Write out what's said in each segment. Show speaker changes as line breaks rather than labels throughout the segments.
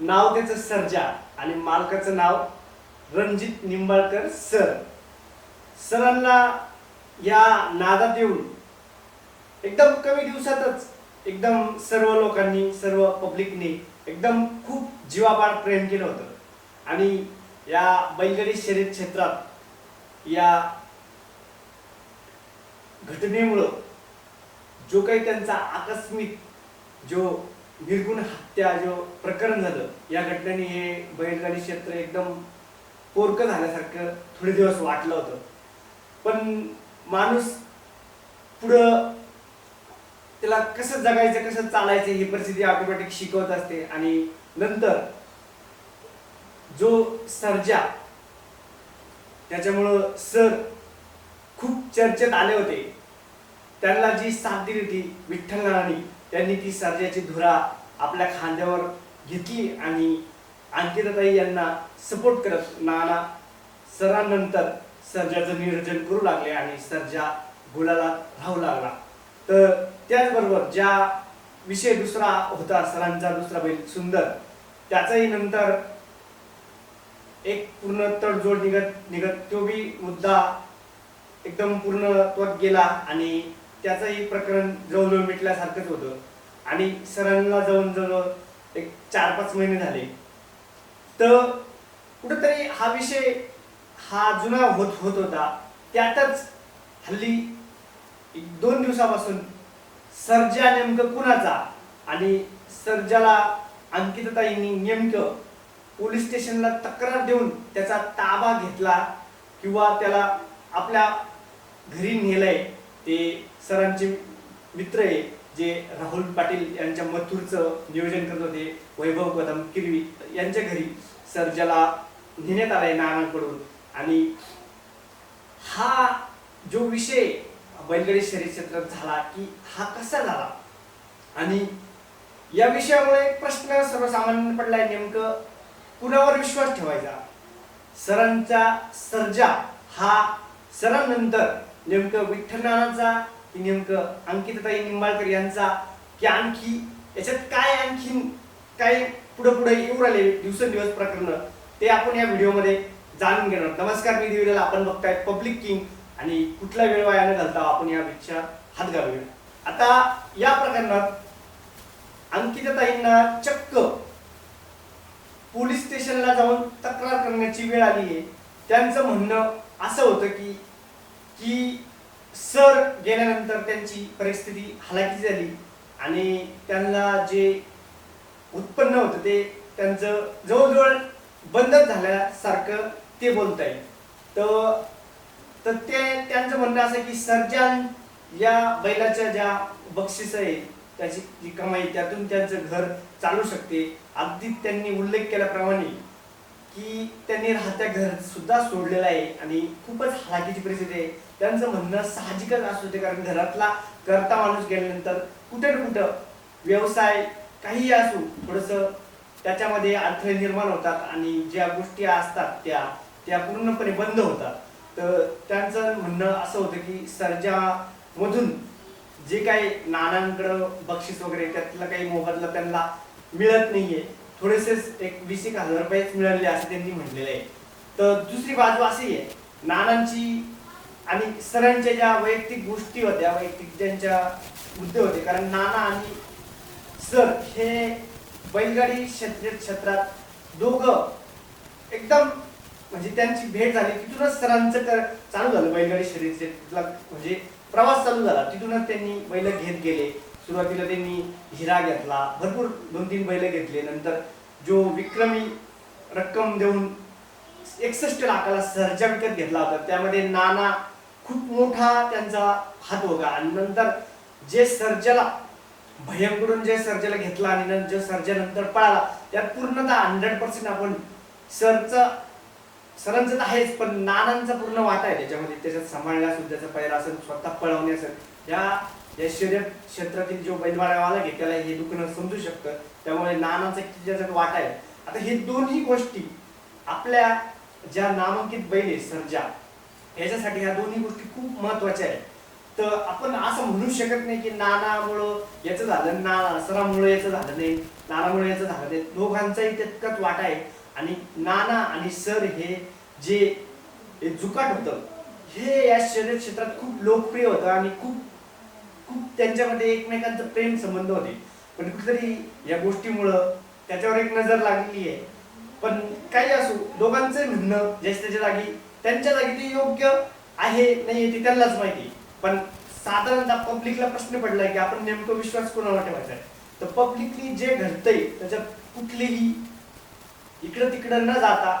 नाव त्याचं सर्जा आणि मालकाचं नाव रणजित निंबाळकर सर. सरांना या नादात येऊन एकदम कमी दिवसातच एकदम सर्व लोकांनी सर्व पब्लिकने एकदम खूप जीवापाड प्रेम केलं होतं. आणि या बैलगाडी शर्यत क्षेत्रात या घटनेमुळं जो काही त्यांचा आकस्मिक जो निर्गुण हत्या जो प्रकरण झालं या घटनेने हे बैलगाडी क्षेत्र एकदम पोरकं झाल्यासारखं थोडे दिवस वाटलं होतं. पण माणूस पुढं त्याला कसं जगायचं कसं चालायचं ही परिस्थिती ऑटोमॅटिक शिकवत असते. आणि नंतर जो सर्जा त्याच्यामुळं सर खूप चर्चेत आले होते. त्यांना जी साथ दिली होती विठ्ठल नानांनी त्यांनी ती सर्जाची धुरा आपल्या खांद्यावर घेतली आणि अंकिताताई यांना सपोर्ट करत नाना सरांनंतर सर्जाचं नियोजन करू लागले आणि सर्जा गुलाला राहू लागला. तर त्याचबरोबर ज्या विषय दुसरा होता सरांचा दुसरा बैल सुंदर त्याचाही नंतर एक पूर्ण तडजोड निघत निघत तो बी मुद्दा एकदम पूर्ण त्वत गेला आणि त्याचंही प्रकरण जवळजवळ मिटल्यासारखंच होतं. आणि सरांना जाऊन जवळ एक चार पाच महिने झाले. तर कुठंतरी हा विषय हा जुना होत होत होता. त्यातच हल्ली एक दोन दिवसापासून सर्जा नेमकं कुणाचा आणि सर्जाला अंकितताईंनी नेमकं पोलीस स्टेशनला तक्रार देऊन त्याचा ताबा घेतला किंवा त्याला आपल्या घरी नेलंय. ते सरांचे मित्र आहे जे राहुल पाटील यांच्या मथुरचं नियोजन करत होते वैभव कदम किरवी यांच्या घरी. सर्जाला नेण्यात आलाय नानांकडून. आणि हा जो विषय बैलगडी शरीर क्षेत्रात झाला की हा कसा झाला? आणि या विषयामुळे एक प्रश्न सर्वसामान्य पडलाय नेमकं कुणावर विश्वास ठेवायचा? सरांचा सर्जा हा सरांनंतर नेमकं विठ्ठलनानाचा की नेमकं अंकितताई निंबाळकर यांचा की आणखी याच्यात काय आणखीन काय पुढे पुढे येऊ राहिले दिवसेंदिवस प्रकरण ते आपण या व्हिडिओमध्ये जाणून घेणार. नमस्कार मी दिलेला आपण बघताय पब्लिक किंग आणि कुठला वेळ वाया न घालता आपण या भिक्षा हात घालूया आता या प्रकरणात अंकितताईंना चक्क पोलीस स्टेशनला जाऊन तक्रार करण्याची वेळ आली आहे. त्यांचं म्हणणं असं होतं की की सर गेल्यानंतर त्यांची परिस्थिती हलाखी झाली आणि त्यांना जे उत्पन्न होतं ते त्यांचं जवळजवळ बंदच झाल्यासारखं ते बोलत आहे तर तर ते त्यांचं म्हणणं असं की सर्जन या बैलाच्या ज्या बक्षीस आहे त्याची जी कमाई त्यातून त्यांचं घर चालू शकते. अगदी त्यांनी उल्लेख केल्याप्रमाणे की त्यांनी राहत्या घर सुद्धा सोडलेलं आहे आणि खूपच हालाकीची परिस्थिती आहे. त्यांचं म्हणणं साहजिकच असू होते कारण घरातला करता माणूस गेल्यानंतर कुठे ना कुठं व्यवसाय काहीही असू थोडस त्याच्यामध्ये अडथळे निर्माण होतात आणि ज्या गोष्टी असतात त्या त्या पूर्णपणे बंद होतात. तर त्यांचं म्हणणं असं होतं की सर्जामधून जे काही नानांकडं बक्षीस वगैरे त्यातला काही मोबदला त्यांना मिळत नाहीये. थोडेसेच एक वीस एक हजार रुपयेच मिळाले असं त्यांनी म्हणलेलं आहे. तर दुसरी बाजू अशी आहे नानांची आणि सरांच्या ज्या वैयक्तिक गोष्टी होत्या वैयक्तिक ज्यांच्या मुद्दे होते कारण नाना आणि सर हे बैलगाडी क्षेत्र क्षेत्रात दोघं एकदम म्हणजे त्यांची भेट झाली. तिथूनच सरांचं तर चालू झालं बैलगाडी शर्यत क्षेत्रातला म्हणजे प्रवास चालू झाला. तिथूनच त्यांनी बैल घेत गेले. सुरुवातीला त्यांनी हिरा घेतला. भरपूर दोन तीन बैल घेतले. नंतर जो विक्रमी रक्कम देऊन एकसष्ट लाखाला सर्जा विकत घेतला होता. त्यामध्ये नाना खूप मोठा त्यांचा हात होता आणि नंतर जे सर्जेला भयंकडून जे सर्जेला घेतला आणि नंतर जे सर्जा नंतर पळाला त्यात पूर्णतः हंड्रेड पर्सेंट आपण सरचं सरांचं तर आहेच पण नानांचा पूर्ण वाटा आहे त्याच्यामध्ये. त्याच्यात सांभाळला असेल त्याचा असेल स्वतः पळवणे असेल. या या शर्यत क्षेत्रातील जो बैलगाड्यावाला घे त्याला हे दुखणं समजू शकतं. त्यामुळे नानांचा किती त्याच्यात वाटा आहे. आता हे दोन्ही गोष्टी आपल्या ज्या नामांकित बैल आहे सर्जा याच्यासाठी ह्या दोन्ही गोष्टी खूप महत्त्वाच्या आहेत. तर आपण असं म्हणू शकत नाही की नानामुळं याचं झालं ना सरामुळं याचं झालं नाही नानामुळे याचं झालं नाही. दोघांचाही तितकाच वाटा आहे. आणि नाना आणि सर हे जे जुकाट होतं हे या शरीर क्षेत्रात खूप लोकप्रिय होतं आणि खूप खूप त्यांच्यामध्ये एकमेकांचं प्रेम संबंध होते. पण कुठेतरी या गोष्टीमुळं त्याच्यावर एक नजर लागलेली आहे. पण काही असो दोघांचं म्हणणं ज्याच्या त्याच्या जागी त्यांच्या जागी ते योग्य आहे नाही ते त्यांनाच माहिती. पण साधारणतः पब्लिकला प्रश्न पडलाय की आपण नेमकं विश्वास कोणावर ठेवायचा आहे? तर पब्लिकली जे घडतंय त्याच्यात कुठलीही इकडं तिकडं न जाता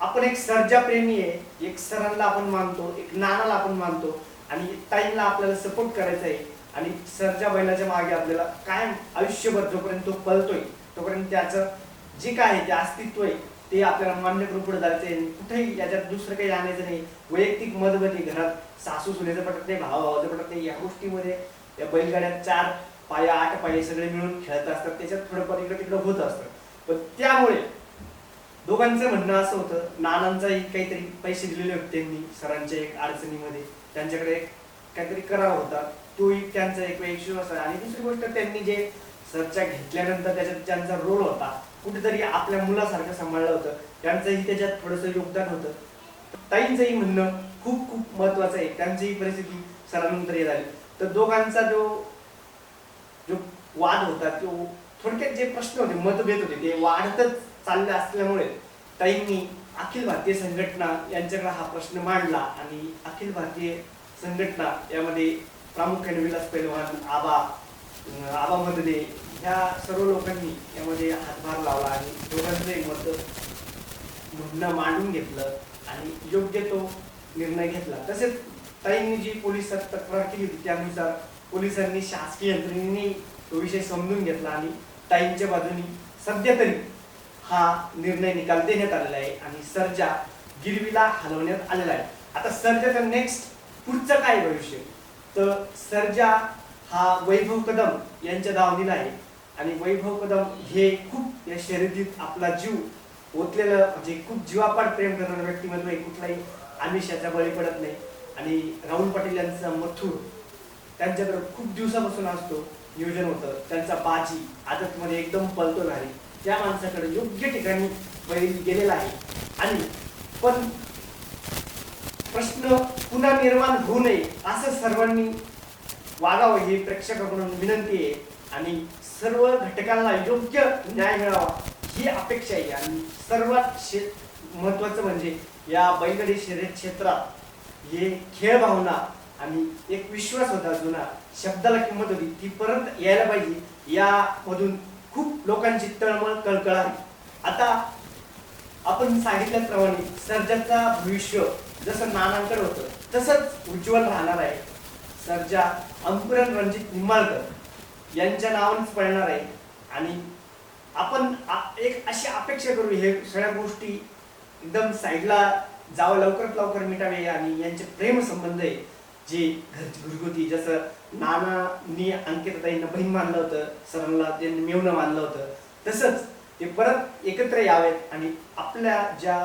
आपण एक सर्जाप्रेमी आहे एक सरांना आपण मानतो एक नानाला आपण मानतो आणि ताईंना आपल्याला सपोर्ट करायचा आहे आणि सरच्या बैलाच्या मागे आपल्याला कायम आयुष्यभर जोपर्यंत तो पळतोय तोपर्यंत त्याचं जे काय आहे ते अस्तित्व आहे ते आपल्याला मान्य करून जायचे जायचं. कुठेही याच्यात दुसरं काही आणायचं नाही. वैयक्तिक मतभेदी घरात सासू सुनेचं पटत नाही भावा भावाचं पटत नाही. या गोष्टीमध्ये या बैलगाड्यात चार पाया आठ पाये सगळे मिळून खेळत असतात. त्याच्यात थोडंफार इकडं तिकडं होत असतं. पण त्यामुळे दोघांचं म्हणणं असं होतं नानांचाही काहीतरी पैसे दिलेले होते त्यांनी सरांच्या एक अडचणीमध्ये. त्यांच्याकडे एक काहीतरी करावा होता. तोही त्यांचा एक विश्वास आहे. आणि दुसरी गोष्ट त्यांनी जे सरच्या घेतल्यानंतर त्याच्यात त्यांचा रोल होता कुठेतरी आपल्या मुलासारखं सांभाळलं होतं. त्यांचंही त्याच्यात थोडंसं योगदान होतं. ताईंचंही म्हणणं खूप खूप महत्वाचं आहे. त्यांचीही परिस्थिती सरांनंतर हे झाली तर दोघांचा जो जो वाद होता तो थोडक्यात जे प्रश्न होते मतभेद होते ते वाढतच चालले असल्यामुळे ताईंनी अखिल भारतीय संघटना यांच्याकडे हा प्रश्न मांडला आणि अखिल भारतीय संघटना यामध्ये प्रामुख्याने विलास पैलवान आबा आबामधले आबा मदने ह्या सर्व लोकांनी यामध्ये हातभार लावला आणि दोघांचंही मत म्हणणं मांडून घेतलं आणि योग्य तो निर्णय घेतला. तसेच ताईंनी जी पोलिसात तक्रार केली होती त्यानुसार पोलिसांनी शासकीय यंत्रणेने तो विषय समजून घेतला आणि ताईंच्या बाजूनी सध्या तरी हा निर्णय निकाल देण्यात आलेला आहे आणि सर्जा गिरवीला हलवण्यात आलेला आहे. आता सर्जाचं नेक्स्ट पुढचं काय भविष्य? तर सर्जा हा वैभव कदम यांच्या दावणीला आहे आणि वैभव कदम हे खूप या शर्यतीत आपला जीव ओतलेलं म्हणजे खूप जीवापाड प्रेम करणारं व्यक्तिमत्व आहे. कुठलाही आमिषाचा बळी पडत नाही. आणि राहुल पाटील यांचा मथुर त्यांच्याकडे खूप दिवसापासून असतो नियोजन होतं. त्यांचा बाजी आदतमध्ये एकदम पलतो नाही त्या माणसाकडे योग्य ठिकाणी बैल गेलेला आहे. आणि पण प्रश्न पुन्हा निर्माण होऊ नये असं सर्वांनी वागावं ही प्रेक्षकाकडून विनंती आहे. आणि सर्व घटकांना योग्य न्याय मिळावा ही अपेक्षा आहे. आणि सर्वात शे महत्वाचं म्हणजे या बैलगाडी शर्यत क्षेत्रात हे खेळ भावना आणि एक विश्वास होता जुना शब्दाला किंमत होती ती परत यायला पाहिजे. यामधून खूप लोकांची तळमळ कळकळ आहे. आता आपण सांगितल्याप्रमाणे सर्जाचा भविष्य जसं नानांकडे होतं तसंच उज्ज्वल राहणार आहे. सर्जा अंकुरन रणजित निंबाळकर यांच्या नावानेच पळणार आहे. आणि आपण एक अशी अपेक्षा करू हे सगळ्या गोष्टी एकदम साईडला जावं लवकरात लवकर मिटावे आणि यांचे प्रेम संबंध आहे. जे घर घरगुती जसं नानानी अंकिताताईंना बहीण मानलं होतं सरांना त्यांनी मेवणं मानलं होतं तसंच ते परत एकत्र यावेत आणि आपल्या ज्या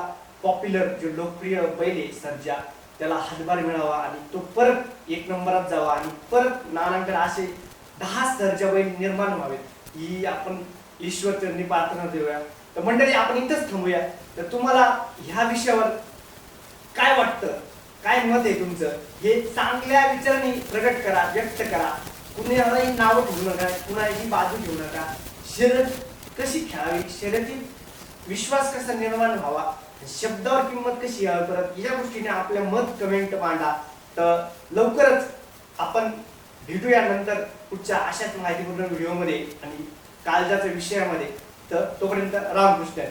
पॉप्युलर जे लोकप्रिय बैल आहे सर्जा त्याला हातभार मिळावा आणि तो परत एक नंबरात जावा आणि परत नानांकडे असे दहा सर्जाबाई निर्माण व्हावेत. ही आपण ईश्वर चरणी प्रार्थना देऊया. तर मंडळी आपण इथंच थांबूया. तर तुम्हाला ह्या विषयावर काय वाटतं? काय मत आहे तुमचं? हे चांगल्या विचारांनी प्रगट करा व्यक्त करा. कुणालाही नावं ठेवू नका कुणाही बाजू घेऊ नका. शर्यत कशी खेळावी? शर्यतीत विश्वास कसा निर्माण व्हावा? शब्दावर किंमत कशी यावी? परत या गोष्टीने आपल्या मत कमेंट मांडा. तर लवकरच आपण भेटूया नंतर पुढच्या अशाच माहितीपूर्ण व्हिडिओमध्ये आणि काळजाच्या विषयामध्ये. तर तोपर्यंत रामकृष्ण